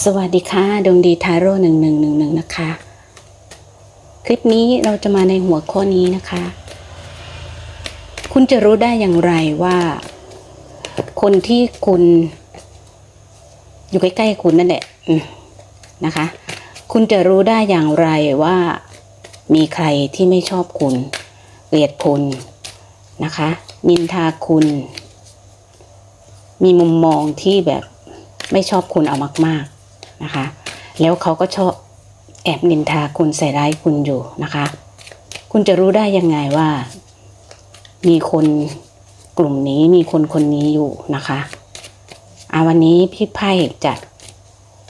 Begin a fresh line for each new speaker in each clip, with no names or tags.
สวัสดีค่ะดวงดีทาโร่หนึ่งหนึ่งหนึ่งหนึ่งนะคะ คลิปนี้เราจะมาในหัวข้อนี้นะคะ คุณจะรู้ได้อย่างไรว่า คนที่คุณอยู่ใกล้ๆคุณนั่นแหละนะคะ คุณจะรู้ได้อย่างไรว่า มีใครที่ไม่ชอบคุณเกลียดคุณนะคะ นินทาคุณ มีมุมมองที่แบบไม่ชอบคุณเอามากๆ นะคะ แล้วเขาก็ชอบแอบนินทาคุณใส่ร้ายคุณอยู่นะคะ คุณจะรู้ได้ยังไงว่า มีคนกลุ่มนี้มีคนคนนี้อยู่นะคะอาวันนี้พี่ไพ่จะ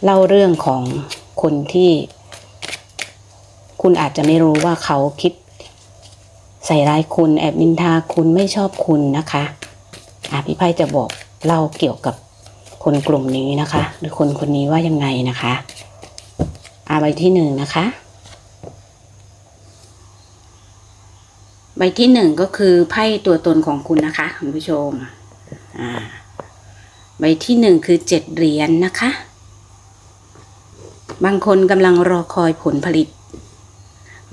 เล่าเรื่องของคนที่ คุณอาจจะไม่รู้ว่าเขาคิด ใส่ร้ายคุณแอบนินทาคุณไม่ชอบคุณนะคะอะพี่ไพ่จะบอกเล่าเกี่ยวกับ คนกลุ่มนี้นะคะ หรือคนคนนี้ว่ายังไงนะคะอาใบที่หนึ่งนะคะ ใบที่หนึ่งก็คือไพ่ตัวตนของคุณนะคะคุณผู้ชมอ่าใบที่หนึ่งคือเจ็ดเหรียญนนะคะ บางคนกำลังรอคอยผลผลิต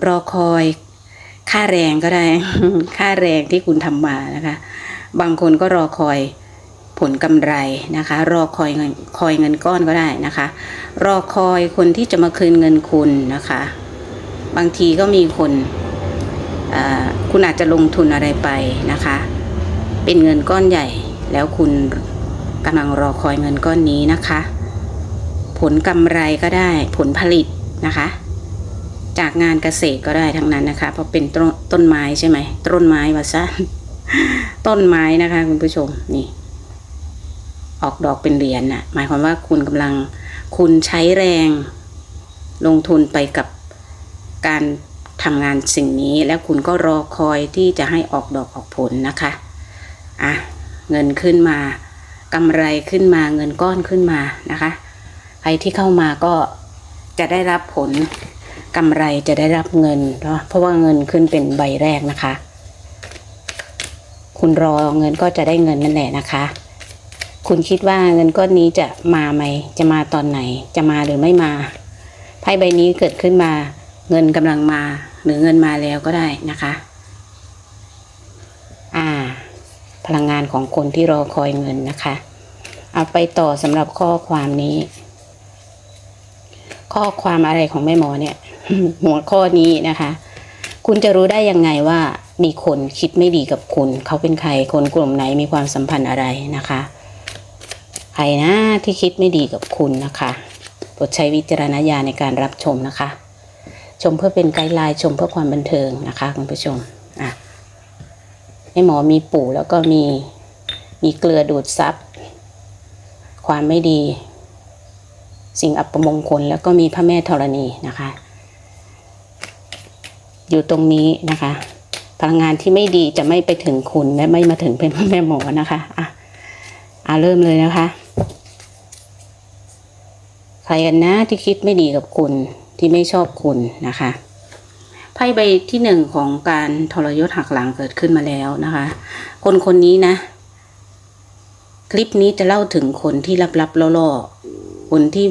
รอคอยค่าแรงก็ได้ ค่าแรงที่คุณทำมานะคะ บางคนก็รอคอย ผลกำไรนะคะ รอคอยเงินคอยเงินก้อนก็ได้นะคะ รอคอยคนที่จะมาคืนเงินคุณนะคะ บางทีก็มีคนคุณอาจจะลงทุนอะไรไปนะคะ เป็นเงินก้อนใหญ่ แล้วคุณกำลังรอคอยเงินก้อนนี้นะคะ ผลกำไรก็ได้ผลผลิตนะคะ จากงานเกษตรก็ได้ทั้งนั้นนะคะ เพราะเป็นต้นต้นไม้ใช่ไหมต้นไม้วะซะต้นไม้นะคะคุณผู้ชมนี่ ออกดอกเป็นเหรียญน่ะหมายความว่าคุณกำลังคุณใช้แรงลงทุนไปกับการทำงานสิ่งนี้แล้วคุณก็รอคอยที่จะให้ออกดอกออกผลนะคะอะเงินขึ้นมากำไรขึ้นมาเงินก้อนขึ้นมานะคะ ใครที่เข้ามาก็จะได้รับผลกำไรจะได้รับเงินเนาะเพราะว่าเงินขึ้นเป็นใบแรกนะคะ คุณรอเงินก็จะได้เงินนั่นแหละนะคะ คุณคิดว่าเงินก้อนนี้จะมาไหม จะมาตอนไหน จะมาหรือไม่มา ไพ่ใบนี้เกิดขึ้นมา เงินกำลังมา หรือเงินมาแล้วก็ได้นะคะ อ่า พลังงานของคนที่รอคอยเงินนะคะ เอาไปต่อสำหรับข้อความนี้ ข้อความอะไรของแม่หมอเนี่ย หัวข้อนี้นะคะ คุณจะรู้ได้ยังไงว่ามีคนคิดไม่ดีกับคุณ เขาเป็นใคร คนกลุ่มไหนมีความสัมพันธ์อะไรนะคะ ใครนะที่คิดไม่ดีกับคุณนะคะโปรดใช้วิจารณญาณในการรับชมนะคะ ชมเพื่อเป็นไกด์ไลน์ชมเพื่อความบันเทิงนะคะคุณผู้ชมอะให้หมอมีปู่แล้วก็มีมีเกลือดูดซับความไม่ดี สิ่งอัปมงคลแล้วก็มีพระแม่ธรณีนะคะ อยู่ตรงนี้นะคะ พลังงานที่ไม่ดีจะไม่ไปถึงคุณและไม่มาถึงเป็นพระแม่หมอนะคะอะ อะเริ่มเลยนะคะ ใครกันนะที่คิดไม่ดีกับคุณที่ไม่ชอบคุณนะคะไพ่ใบที่หนึ่งของการทรยศหักหลังเกิดขึ้นมาแล้วนะคะ คนคนนี้นะ คลิปนี้จะเล่าถึงคนที่ลับๆล่อๆคนที่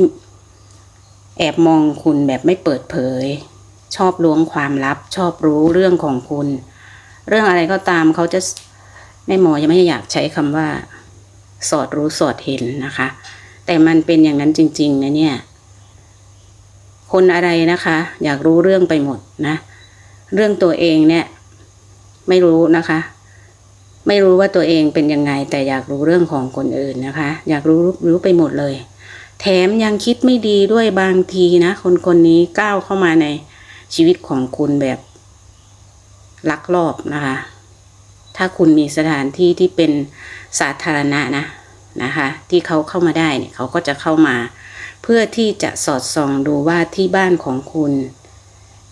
แอบมองคุณแบบไม่เปิดเผย ชอบล้วงความลับ ชอบรู้เรื่องของคุณ เรื่องอะไรก็ตามเขาจะแม่หมอยังไม่อยากใช้คำว่า สอดรู้สอดเห็นนะคะ แต่มันเป็นอย่างนั้นจริง ๆ นะเนี่ย คนอะไรนะคะ อยากรู้เรื่องไปหมดนะ เรื่องตัวเองเนี่ย ไม่รู้นะคะ ไม่รู้ว่าตัวเองเป็นยังไง แต่อยากรู้เรื่องของคนอื่นนะคะ อยากรู้รู้ไปหมดเลย แถมยังคิดไม่ดีด้วยบางทีนะคนคนนี้ก้าวเข้ามาในชีวิตของคุณแบบลักลอบนะคะ ถ้าคุณมีสถานที่ที่เป็นสาธารณะนะนะคะ ที่เขาเข้ามาได้เนี่ยเขาก็จะเข้ามา เพื่อที่จะสอดส่องดูว่าที่บ้านของคุณ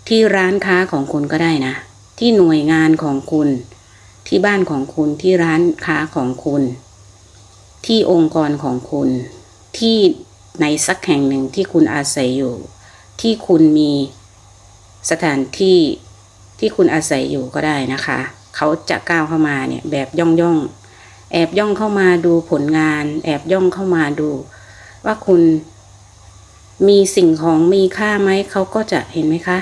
ที่ร้านค้าของคุณก็ได้นะ ที่หน่วยงานของคุณ ที่บ้านของคุณที่ร้านค้าของคุณ ที่องค์กรของคุณ ที่ในสักแห่งหนึ่งที่คุณอาศัยอยู่ ที่คุณมีสถานที่ที่คุณอาศัยอยู่ก็ได้นะคะ เขาจะก้าวเข้ามาเนี่ยแบบย่องย่องแอบย่องเข้ามาดูผลงาน แอบย่องเข้ามาดู ว่าคุณมีสิ่งของมีค่าไหมเขาก็จะเห็นไหมคะ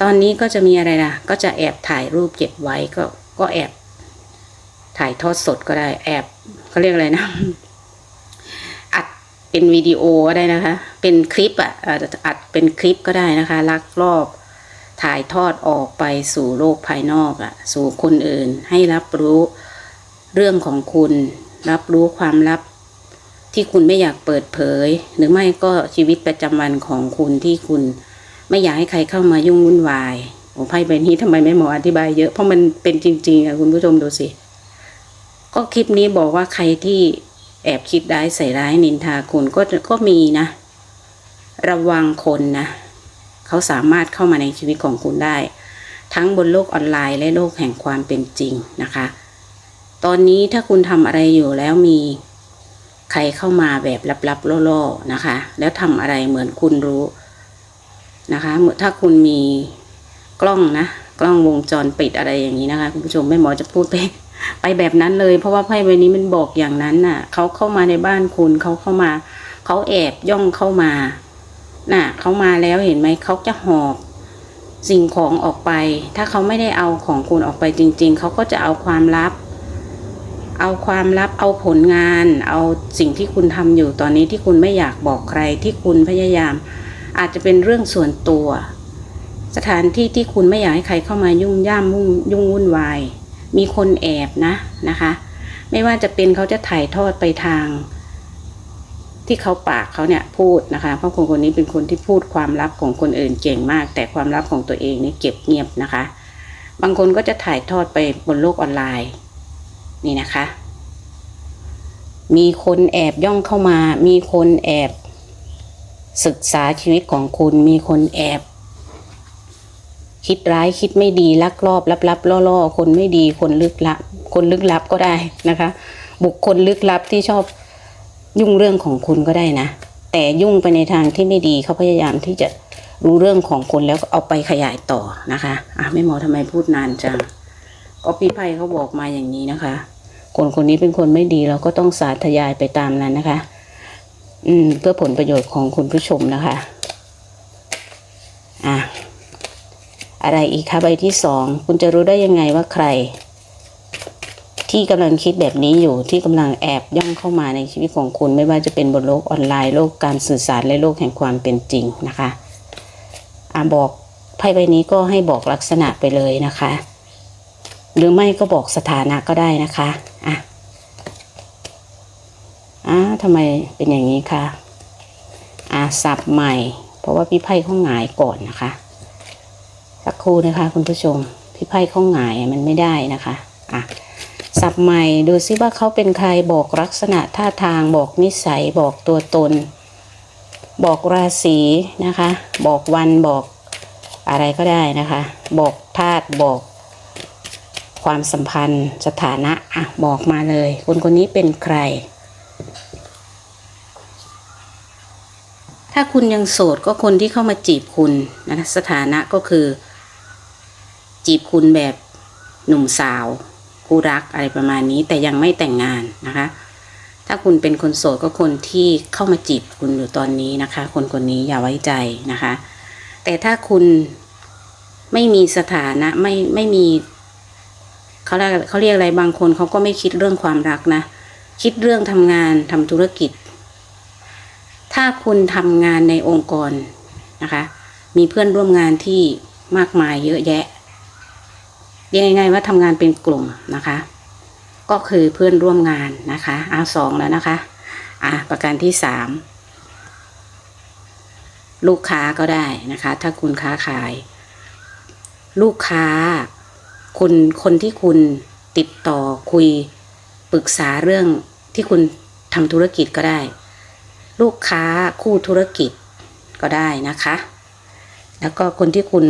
ตอนนี้ก็จะมีอะไรล่ะ ก็จะแอบถ่ายรูปเก็บไว้ก็ก็แอบ ถ่ายทอดสดก็ได้ แอบเขาเรียกอะไรนะอัดเป็นวิดีโอก็ได้นะคะ เป็นคลิปอะเอ่ออัดเป็นคลิปก็ได้นะคะ ลักลอบ ถ่ายทอดออกไปสู่โลกภายนอกอะสู่คนอื่น ให้รับรู้เรื่องของคุณ รับรู้ความลับที่คุณไม่อยากเปิดเผย หรือไม่ก็ชีวิตประจำวันของคุณที่คุณ ไม่อยากให้ใครเข้ามายุ่งวุ่นวายโอ้ไพ่ใบนี้ทำไมไม่หมออธิบายเยอะเพราะมันเป็นจริงๆอะคุณผู้ชมดูสิก็คลิปนี้บอกว่าใครที่แอบคิดร้ใส่ร้ายนินทาคุณก็ก็มีนะ ระวังคนนะ เขาสามารถเข้ามาในชีวิตของคุณได้ ทั้งบนโลกออนไลน์และโลกแห่งความเป็นจริงนะคะ ตอนนี้ถ้าคุณทำอะไรอยู่แล้วมีใครเข้ามาแบบลับๆล่อๆนะคะ แล้วทำอะไรเหมือนคุณรู้นะคะเมื่อถ้าคุณมีกล้องนะกล้องวงจรปิดอะไรอย่างนี้นะคะคุณผู้ชมแม่หมอจะพูดไปไปแบบนั้นเลย เพราะว่าไพ่ใบนี้มันบอกอย่างนั้นน่ะเขาเข้ามาในบ้านคุณเขาเข้ามาเขาแอบย่องเข้ามา น่ะเขามาแล้วเห็นไหมเขาจะหอบสิ่งของออกไป ถ้าเขาไม่ได้เอาของคุณออกไปจริง ๆ เขาก็จะเอาความลับ เอาความลับ เอาผลงาน เอาสิ่งที่คุณทำอยู่ตอนนี้ที่คุณไม่อยากบอกใครที่คุณพยายาม อาจจะเป็นเรื่องส่วนตัว สถานที่ที่คุณไม่อยากให้ใครเข้ามายุ่งย่ามยุ่งยุ่งวุ่นวาย มีคนแอบนะนะคะ ไม่ว่าจะเป็นเขาจะถ่ายทอดไปทาง ที่เขาปากเขาเนี่ยพูดนะคะ เพราะคนคนนี้เป็นคนที่พูดความลับของคนอื่นเก่งมาก แต่ความลับของตัวเองนี่เก็บเงียบนะคะ บางคนก็จะถ่ายทอดไปบนโลกออนไลน์ นี่นะคะ มีคนแอบย่องเข้ามา มีคนแอบศึกษาชีวิตของคุณ มีคนแอบ คิดร้ายคิดไม่ดีลักลอบลับลับล่อล่อคนไม่ดีคนลึกลับ คนลึกลับก็ได้นะคะ บุคคลลึกลับที่ชอบ ยุ่งเรื่องของคุณก็ได้นะ แต่ยุ่งไปในทางที่ไม่ดีเขาพยายามที่จะรู้เรื่องของคุณแล้วก็เอาไปขยายต่อนะคะอะไม่หมอทำไมพูดนานจังก็พี่ไพ่เขาบอกมาอย่างนี้นะคะ คนคนนี้เป็นคนไม่ดีเราก็ต้องสาธยายไปตามนั้นนะคะ อืม เพื่อผลประโยชน์ของคุณผู้ชมนะคะ อะอะไรอีกคะใบที่สองคุณจะรู้ได้ยังไงว่าใคร ที่กำลังคิดแบบนี้อยู่ที่กำลังแอบย่องเข้ามาในชีวิตของคุณ ไม่ว่าจะเป็นบนโลกออนไลน์โลกการสื่อสารและโลกแห่งความเป็นจริงนะคะอะบอกไพ่ใบนี้ก็ให้บอกลักษณะไปเลยนะคะ หรือไม่ก็บอกสถานะก็ได้นะคะอะอะทำไมเป็นอย่างนี้คะอะสับใหม่ เพราะว่าพี่ไพ่เขาหงายก่อนนะคะสักครู่นะคะ คุณผู้ชมพี่ไพ่เขาหงายมันไม่ได้นะคะอะ สับใหม่ดูซิว่าเขาเป็นใครบอกลักษณะท่าทางบอกนิสัยบอกตัวตน บอกราศีนะคะ บอกวันบอกอะไรก็ได้นะคะ บอกธาตุบอก ความสัมพันธ์สถานะอะบอกมาเลย คนคนนี้เป็นใคร ถ้าคุณยังโสดก็คนที่เข้ามาจีบคุณนะสถานะก็คือ จีบคุณแบบหนุ่มสาว คู่รักอะไรประมาณนี้แต่ยังไม่แต่งงานนะคะ ถ้าคุณเป็นคนโสดก็คนที่เข้ามาจีบคุณอยู่ตอนนี้นะคะ คนคนนี้อย่าไว้ใจนะคะ แต่ถ้าคุณไม่มีสถานะไม่ไม่มีเขาเรียกเขาเรียกอะไรบางคนเขาก็ไม่คิดเรื่องความรักนะ คิดเรื่องทำงานทำธุรกิจ ถ้าคุณทำงานในองค์กรนะคะ มีเพื่อนร่วมงานที่มากมายเยอะแยะียกง่าย ๆ ว่าทำงานเป็นกลุ่มนะคะ ก็คือเพื่อนร่วมงานนะคะอาสองแล้วนะคะ อะประการที่สามลูกค้าก็ได้นะคะ ถ้าคุณค้าขาย ลูกค้า คุณคนที่คุณติดต่อคุยปรึกษาเรื่องที่คุณทำธุรกิจก็ได้ ลูกค้าคู่ธุรกิจก็ได้นะคะ แล้วก็คนที่คุณ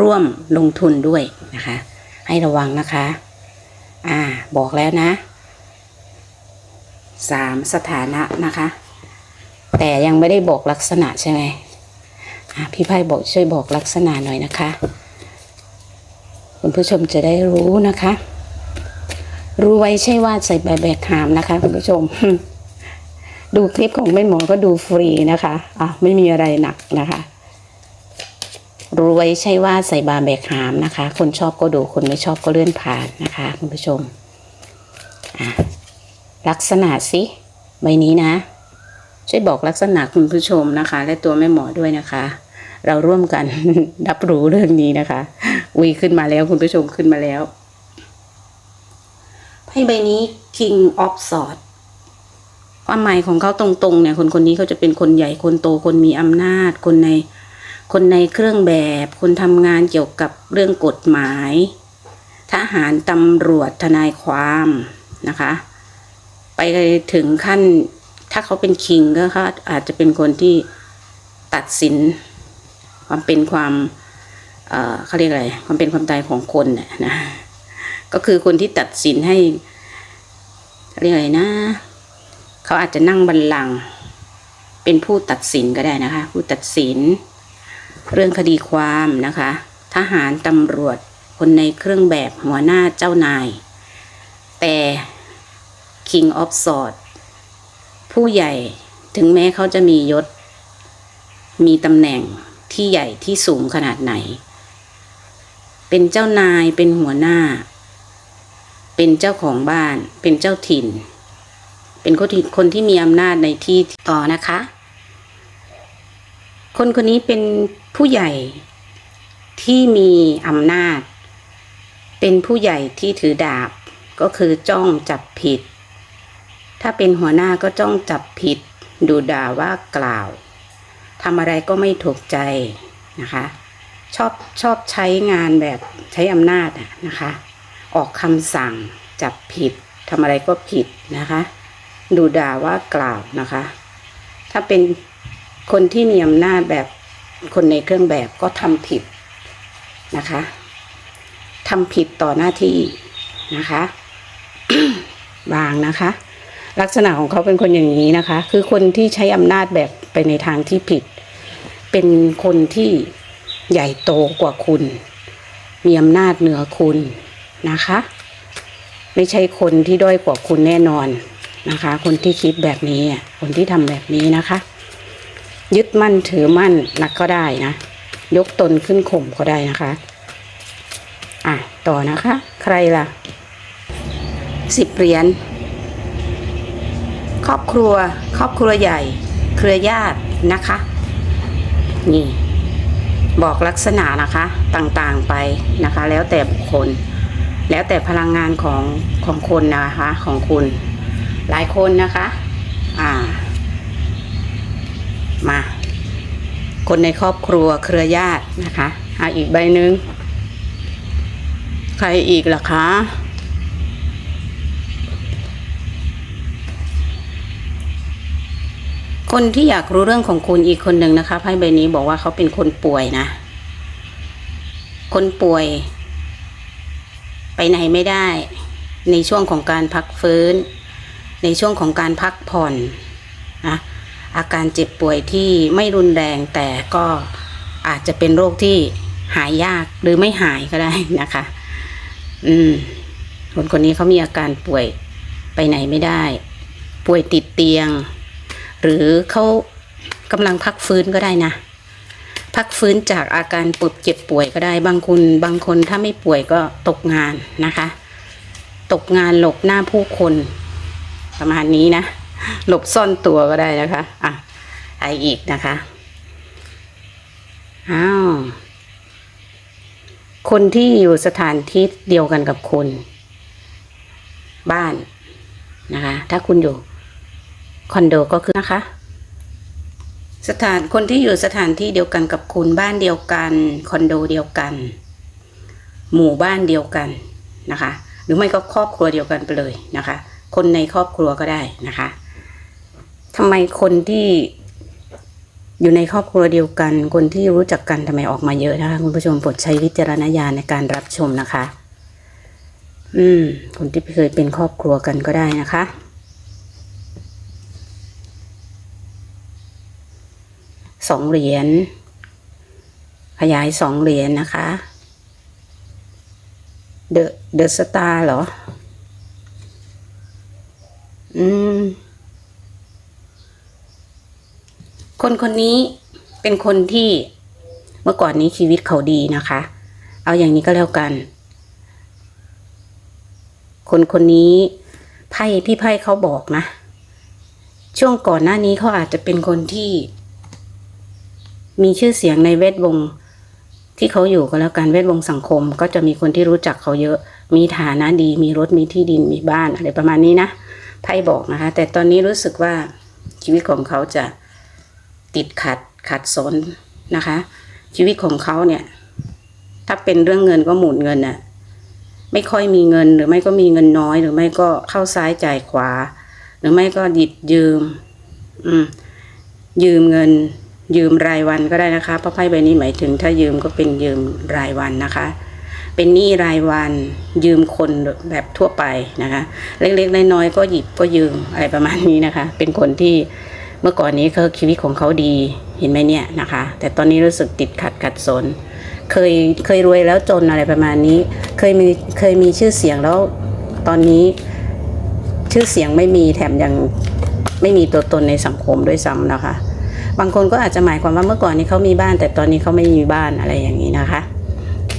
ร่วมลงทุนด้วยนะคะ ให้ระวังนะคะ อ่า บอกแล้วนะสามสถานะนะคะ แต่ยังไม่ได้บอกลักษณะใช่ไหมอ่าพี่ไพ่บอกช่วยบอกลักษณะหน่อยนะคะ คุณผู้ชมจะได้รู้นะคะ รู้ไว้ใช่ว่าใส่ใบแบกหามนะคะ คุณผู้ชม ดูคลิปของแม่หมอก็ดูฟรีนะคะอะไม่มีอะไรหนักนะคะ รวยใช่ว่าใส่บาแบกหามนะคะ คนชอบก็ดูคนไม่ชอบก็เลื่อนผ่านนะคะคุณผู้ชมลักษณะสิใบนี้นะ ช่วยบอกลักษณะคุณผู้ชมนะคะ และตัวแม่หมอด้วยนะคะ เราร่วมกันรับรู้เรื่องนี้นะคะวีขึ้นมาแล้วคุณผู้ชมขึ้นมาแล้วไพ่ใบนี้ King of Swords ความหมายของเขาตรงๆเนี่ย คนคนนี้เขาจะเป็นคนใหญ่คนโตคนมีอำนาจคนใน คนในเครื่องแบบ คนทำงานเกี่ยวกับเรื่องกฎหมาย ทหารตำรวจทนายความนะคะ ไปถึงขั้นถ้าเขาเป็นคิงก็เขาอาจจะเป็นคนที่ตัดสิน ความเป็นความเอ่อเขาเรียกอะไรความเป็นความตายของคนน่ะนะก็คือคนที่ตัดสินให้เขาเรียกอะไรนะ เขาอาจจะนั่งบัลลังก์เป็นผู้ตัดสินก็ได้นะคะ ผู้ตัดสิน เรื่องคดีความนะคะ ทหารตำรวจ คนในเครื่องแบบหัวหน้าเจ้านาย แต่ King of Swords ผู้ใหญ่ถึงแม้เขาจะมียศ มีตำแหน่งที่ใหญ่ที่สูงขนาดไหน เป็นเจ้านายเป็นหัวหน้า เป็นเจ้าของบ้าน เป็นเจ้าถิ่น เป็นคนที่คนที่มีอำนาจในที่ต่อนะคะ คนคนนี้เป็นผู้ใหญ่ที่มีอำนาจ เป็นผู้ใหญ่ที่ถือดาบก็คือจ้องจับผิด ถ้าเป็นหัวหน้าก็จ้องจับผิด ดูด่าว่ากล่าวทำอะไรก็ไม่ถูกใจนะคะ ชอบชอบใช้งานแบบใช้อำนาจนะคะ ออกคำสั่งจับผิดทำอะไรก็ผิดนะคะ ดูด่าว่ากล่าวนะคะ ถ้าเป็น คนที่มีอำนาจแบบคนในเครื่องแบบก็ทำผิดนะคะทำผิดต่อหน้าที่นะคะบางนะคะ ลักษณะของเขาเป็นคนอย่างนี้นะคะ คือคนที่ใช้อำนาจแบบไปในทางที่ผิด เป็นคนที่ใหญ่โตกว่าคุณ มีอำนาจเหนือคุณนะคะ ไม่ใช่คนที่ด้อยกว่าคุณแน่นอนนะคะ คนที่คิดแบบนี้คนที่ทำแบบนี้นะคะ ยึดมั่นถือมั่นนักก็ได้นะ ยกตนขึ้นข่มก็ได้นะคะ อะ ต่อนะคะ ใครล่ะสิบเหรียญครอบครัว ครอบครัวใหญ่ เครือญาตินะคะ นี่ บอกลักษณะนะคะต่างๆไปนะคะ แล้วแต่บุคคล แล้วแต่พลังงานของของคนนะคะ ของคุณ หลายคนนะคะ อ่า มา คนในครอบครัวเครือญาตินะคะอ่าอีกใบหนึ่งใครอีกล่ะคะคนที่อยากรู้เรื่องของคุณอีกคนหนึ่งนะคะไพ่ใบนี้บอกว่าเขาเป็นคนป่วยนะ คนป่วย ไปไหนไม่ได้ ในช่วงของการพักฟื้น ในช่วงของการพักผ่อนนะ อาการเจ็บป่วยที่ไม่รุนแรงแต่ก็อาจจะเป็นโรคที่หายยากหรือไม่หายก็ได้นะคะ อืม คนคนนี้เขามีอาการป่วยไปไหนไม่ได้ ป่วยติดเตียง หรือเขากำลังพักฟื้นก็ได้นะพักฟื้นจากอาการปวดเจ็บป่วยก็ได้ บางคนบางคนถ้าไม่ป่วยก็ตกงานนะคะ ตกงานหลบหน้าผู้คน ประมาณนี้นะ หลบซ่อนตัวก็ได้นะคะ อะไออีกนะคะ อ้าว คนที่อยู่สถานที่เดียวกันกับคุณ บ้านนะคะ ถ้าคุณอยู่คอนโดก็คือนะคะ สถานคนที่อยู่สถานที่เดียวกันกับคุณบ้านเดียวกันคอนโดเดียวกัน หมู่บ้านเดียวกันนะคะ หรือไม่ก็ครอบครัวเดียวกันไปเลยนะคะ คนในครอบครัวก็ได้นะคะ ทำไมคนที่อยู่ในครอบครัวเดียวกัน คนที่รู้จักกันทำไมออกมาเยอะนะคะคุณผู้ชมโปรดใช้วิจารณญาณในการรับชมนะคะ อืม คนที่เคยเป็นครอบครัวกันก็ได้นะคะ สองเหรียญ ขยายสองเหรียญนะคะ เดอะเดอะสตาร์เหรอ อืม คนคนนี้เป็นคนที่เมื่อก่อนนี้ชีวิตเขาดีนะคะ เอาอย่างนี้ก็แล้วกัน คนคนนี้ไพ่พี่ไพ่เขาบอกนะ ช่วงก่อนหน้านี้เขาอาจจะเป็นคนที่ มีชื่อเสียงในเวทวงที่เขาอยู่ก็แล้วกันเวทวงสังคม ก็จะมีคนที่รู้จักเขาเยอะ มีฐานะดี มีรถมีที่ดินมีบ้านอะไรประมาณนี้นะไพ่บอกนะคะ แต่ตอนนี้รู้สึกว่าชีวิตของเขาจะ ติดขัดขัดสนนะคะ ชีวิตของเขาเนี่ย ถ้าเป็นเรื่องเงินก็หมุนเงินน่ะไม่ค่อยมีเงินหรือไม่ก็มีเงินน้อย หรือไม่ก็เข้าซ้ายจ่ายขวา หรือไม่ก็หยิบยืม อืม ยืมเงิน ยืมรายวันก็ได้นะคะเพราะไพ่ใบนี้หมายถึง ถ้ายืมก็เป็นยืมรายวันนะคะ เป็นหนี้รายวันยืมคนแบบทั่วไปนะคะ เล็กๆน้อยๆก็หยิบก็ยืมอะไรประมาณนี้นะคะ เป็นคนที่ เมื่อก่อนนี้เขาชีวิตของเขาดีเห็นไหมเนี่ยนะคะ แต่ตอนนี้รู้สึกติดขัดขัดสน เคยเคยรวยแล้วจนอะไรประมาณนี้ เคยมีเคยมีชื่อเสียงแล้วตอนนี้ชื่อเสียงไม่มีแถมยังไม่มีตัวตนในสังคมด้วยซ้ำนะคะ บางคนก็อาจจะหมายความว่าเมื่อก่อนนี้เขามีบ้าน แต่ตอนนี้เขาไม่มีบ้านอะไรอย่างนี้นะคะ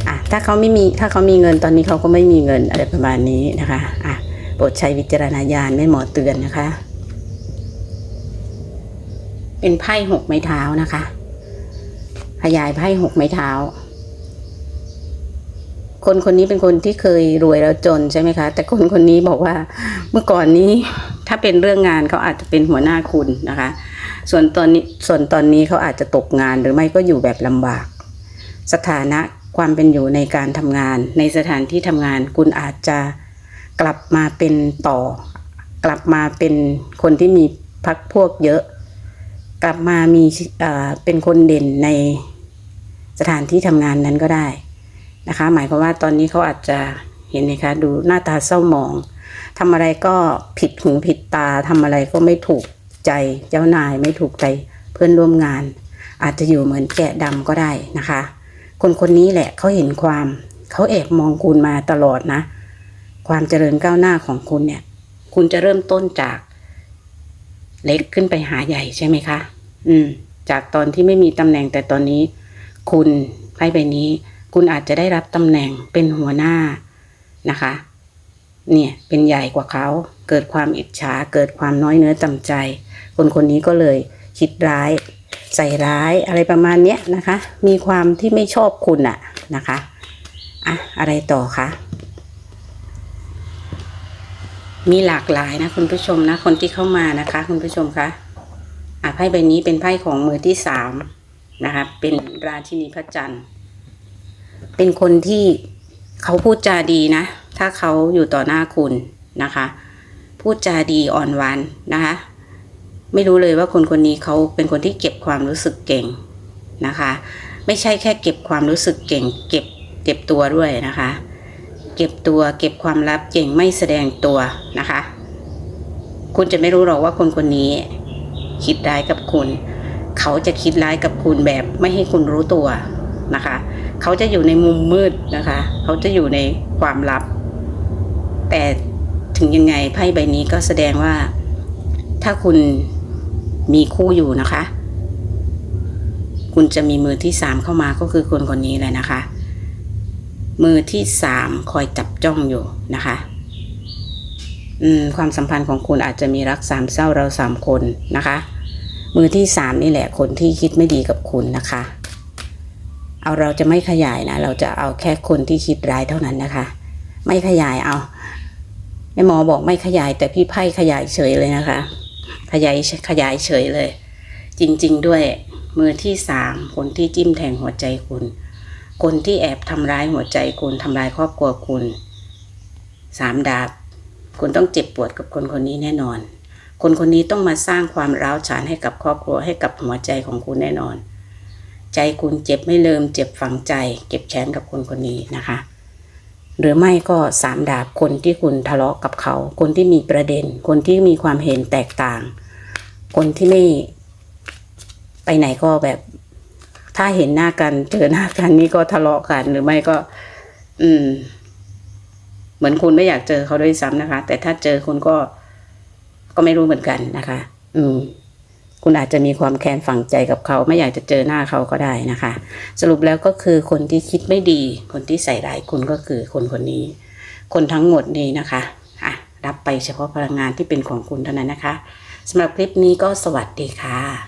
อะถ้าเขาไม่มีถ้าเขามีเงินตอนนี้เขาก็ไม่มีเงินอะไรประมาณนี้นะคะอะโปรดใช้วิจารณญาณไม่หมอเตือนนะคะ เป็นไพ่หกไม้เท้านะคะ ขยายไพ่หกไม้เท้า คนคนนี้เป็นคนที่เคยรวยแล้วจนใช่ไหมคะ แต่คนคนนี้บอกว่าเมื่อก่อนนี้ถ้าเป็นเรื่องงานเขาอาจจะเป็นหัวหน้าคุณนะคะ ส่วนตอนนี้ส่วนตอนนี้เขาอาจจะตกงานหรือไม่ก็อยู่แบบลำบาก สถานะความเป็นอยู่ในการทำงาน ในสถานที่ทำงานคุณอาจจะกลับมาเป็นต่อ กลับมาเป็นคนที่มีพักพวกเยอะ กลับมามีเป็นคนเด่นในสถานที่ทำงานนั้นก็ได้นะคะ หมายความว่าตอนนี้เขาอาจจะเห็นไหมคะดูหน้าตาเศร้าหมองทำอะไรก็ผิดหูผิดตาทำอะไรก็ไม่ถูกใจเจ้านายไม่ถูกใจเพื่อนร่วมงาน อาจจะอยู่เหมือนแกะดำก็ได้นะคะ คนคนนี้แหละเขาเห็นความเขาแอบมองคุณมาตลอดนะ ความเจริญก้าวหน้าของคุณเนี่ย คุณจะเริ่มต้นจาก เล็กขึ้นไปหาใหญ่ใช่ไหมคะ อืม จากตอนที่ไม่มีตำแหน่งแต่ตอนนี้ คุณไพ่ใบนี้ คุณอาจจะได้รับตำแหน่งเป็นหัวหน้านะคะ เนี่ยเป็นใหญ่กว่าเขา เกิดความอิจฉาเกิดความน้อยเนื้อต่ำใจ คนคนนี้ก็เลยคิดร้ายใส่ร้ายอะไรประมาณเนี้ยนะคะ มีความที่ไม่ชอบคุณอะนะคะ อะ อะไรต่อคะ มีหลากหลายนะคุณผู้ชมนะ คนที่เข้ามานะคะ คุณผู้ชมคะอะไพ่ใบนี้เป็นไพ่ของมือที่สามนะคะเป็นราชินีพระจันทร์ เป็นคนที่เขาพูดจาดีนะ ถ้าเขาอยู่ต่อหน้าคุณนะคะ พูดจาดีอ่อนหวานนะคะ ไม่รู้เลยว่าคนคนนี้เขาเป็นคนที่เก็บความรู้สึกเก่งนะคะ ไม่ใช่แค่เก็บความรู้สึกเก่ง เก็บเก็บตัวด้วยนะคะ เก็บตัวเก็บความลับเก่งไม่แสดงตัวนะคะ คุณจะไม่รู้หรอกว่าคนคนนี้ คิดร้ายกับคุณ เขาจะคิดร้ายกับคุณแบบไม่ให้คุณรู้ตัวนะคะ เขาจะอยู่ในมุมมืดนะคะ เขาจะอยู่ในความลับ แต่ถึงยังไงไพ่ใบนี้ก็แสดงว่า ถ้าคุณมีคู่อยู่นะคะ คุณจะมีมือที่สามเข้ามาก็คือคนคนนี้เลยนะคะ มือที่สามคอยจับจ้องอยู่นะคะความสัมพันธ์ของคุณอาจจะมีรักสามเศร้าเราสามคนนะคะ มือที่สามนี่แหละคนที่คิดไม่ดีกับคุณนะคะ เอาเราจะไม่ขยายนะ เราจะเอาแค่คนที่คิดร้ายเท่านั้นนะคะ ไม่ขยายเอาแม่หมอบอกไม่ขยาย แต่พี่ไพ่ขยายเฉยเลยนะคะ ขยายขยายเฉยเลย จริง ๆ ด้วยมือที่สามคนที่จิ้มแทงหัวใจคุณ คนที่แอบทำร้ายหัวใจคุณทำร้ายครอบครัวคุณสามดาบ คุณต้องเจ็บปวดกับคนคนนี้แน่นอน คนคนนี้ต้องมาสร้างความร้าวฉานให้กับครอบครัวให้กับหัวใจของคุณแน่นอน ใจคุณเจ็บไม่เลิมเจ็บฝังใจ เก็บแค้นกับคนคนนี้นะคะ หรือไม่ก็สามดาบคนที่คุณทะเลาะกับเขา คนที่มีประเด็น คนที่มีความเห็นแตกต่าง คนที่ไม่ไปไหนก็แบบ ถ้าเห็นหน้ากันเจอหน้ากันนี่ก็ทะเลาะกันหรือไม่ก็ อืม เหมือนคุณไม่อยากเจอเขาด้วยซ้ำนะคะ แต่ถ้าเจอคุณก็ ก็ไม่รู้เหมือนกันนะคะ อืม คุณอาจจะมีความแค้นฝังใจกับเขา ไม่อยากจะเจอหน้าเขาก็ได้นะคะ สรุปแล้วก็คือคนที่คิดไม่ดี คนที่ใส่ร้ายคุณก็คือคนคนนี้ คนทั้งหมดนี้นะคะอะรับไปเฉพาะพลังงานที่เป็นของคุณเท่านั้นนะคะสำหรับคลิปนี้ก็สวัสดีค่ะ